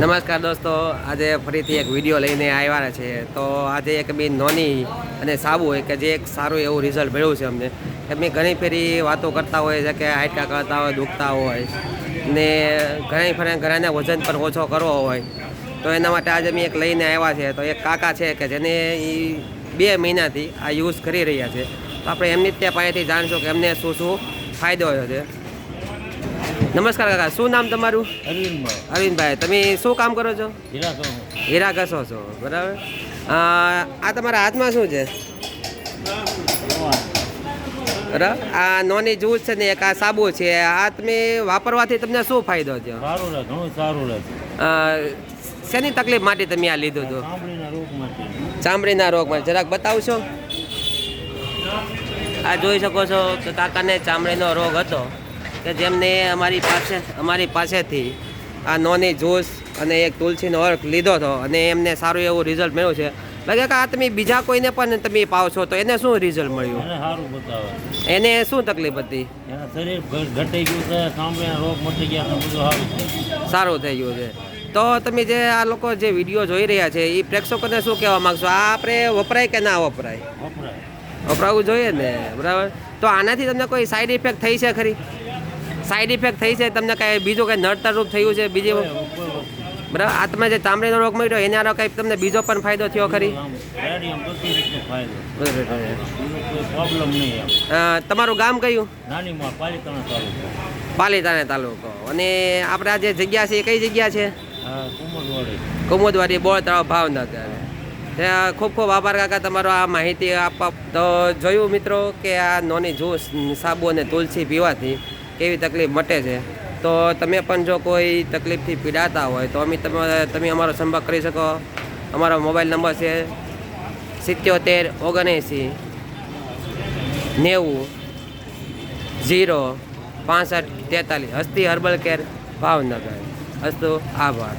નમસ્કાર દોસ્તો, આજે ફરીથી એક વીડિયો લઈને આવ્યા છે. તો આજે એક બી નોની અને સાબુ હોય કે જે એક સારું એવું રિઝલ્ટ મળ્યું છે અમને. એમની ઘણી ફેરી વાતો કરતા હોય છે કે હાડકા કરતા હોય, દુખતા હોય. ને ઘણી ફરે ઘણાને વજન પણ ઓછો કરવો હોય. તો એના માટે આજે અમે એક લઈને આવ્યા છે. તો એક કાકા છે કે જેને એ બે મહિનાથી આ યુઝ કરી રહ્યા છે. તો આપણે એમની જ ત્યાં પાસેથી જાણશું કે એમને શું શું ફાયદો થયો છે. નમસ્કાર કાકા શું નામ તમારું? અરવિંદભાઈ. અરવિંદભાઈ તમે શું કામ કરો છો? હીરા ઘસો છો બરાબર? આ તમારા હાથમાં શું છે? બરાબર? આ નોની જ્યુસ છે ને એક આ સાબુ છે આ તમે વાપરવાથી તમને શું ફાયદો થયો? સારું રહે ઘણું સારું રહે. શેની તકલીફ માટે તમે આ લીધું હતું? ચામડીના રોગ માટે. જરાક બતાવશો? આ જોઈ શકો છો કે કાકાને ચામડીનો રોગ હતો. કે જેમને અમારી પાસે અમારી પાસેથી આ નોની જ્યુસ અને એક તુલસીનો અર્ક લીધો હતો અને એમને સારું એવું રિઝલ્ટ મળ્યું છે. લાગે કે આ તમે બીજા કોઈને પણ તમે પાવ છો તો એને શું રિઝલ્ટ મળ્યું? એને સારું બતાવે. એને શું તકલીફ હતી? શરીર ઘ- ગયું છે ચામડીના રોગ મટી ગયા બધું સારું સારું થઈ ગયું છે. તો તમે જે આ લોકો જે વીડિયો જોઈ રહ્યા છે એ પ્રેક્ષકોને શું કહેવા માગશો? આ આપણે વપરાય કે ના વપરાય? વપરાય. વપરાવું જોઈએ ને બરાબર? તો આનાથી તમને કોઈ સાઈડ ઇફેક્ટ થઈ છે ખરી? સાઈડ ઇફેક્ટ થઈ છે, તમને કાંઈ બીજું કંઈ નડતર રૂપ થયું છે, બીજી બરાબર આ તમે જે ચામડીનો રોગ મળ્યો, એના કંઈક તમને બીજો પણ ફાયદો થયો ખરી? તમારું ગામ કયું? પાલીતાણા તાલુકો. અને આપણે આ જે જગ્યા છે, એ કઈ જગ્યા છે? કુમુદવાડી બોળ તળાવ ભાવનગર ખૂબ ખૂબ આભાર કાકા તમારો આ માહિતી આપવા. તો જોયું મિત્રો કે આ નોની જ્યુસ, સાબુ અને તુલસી પીવાથી કેવી તકલીફ મટે છે. તો તમે પણ જો કોઈ તકલીફથી પીડાતા હોય, તો અમે તમે તમે અમારો સંપર્ક કરી શકો. અમારો મોબાઈલ નંબર છે સિત્યોતેર ઓગણએંસી નેવું ઝીરો પાસઠ તેતાલીસ. Hasti herbal care Bhavnagar. અસ્તુ આભાર.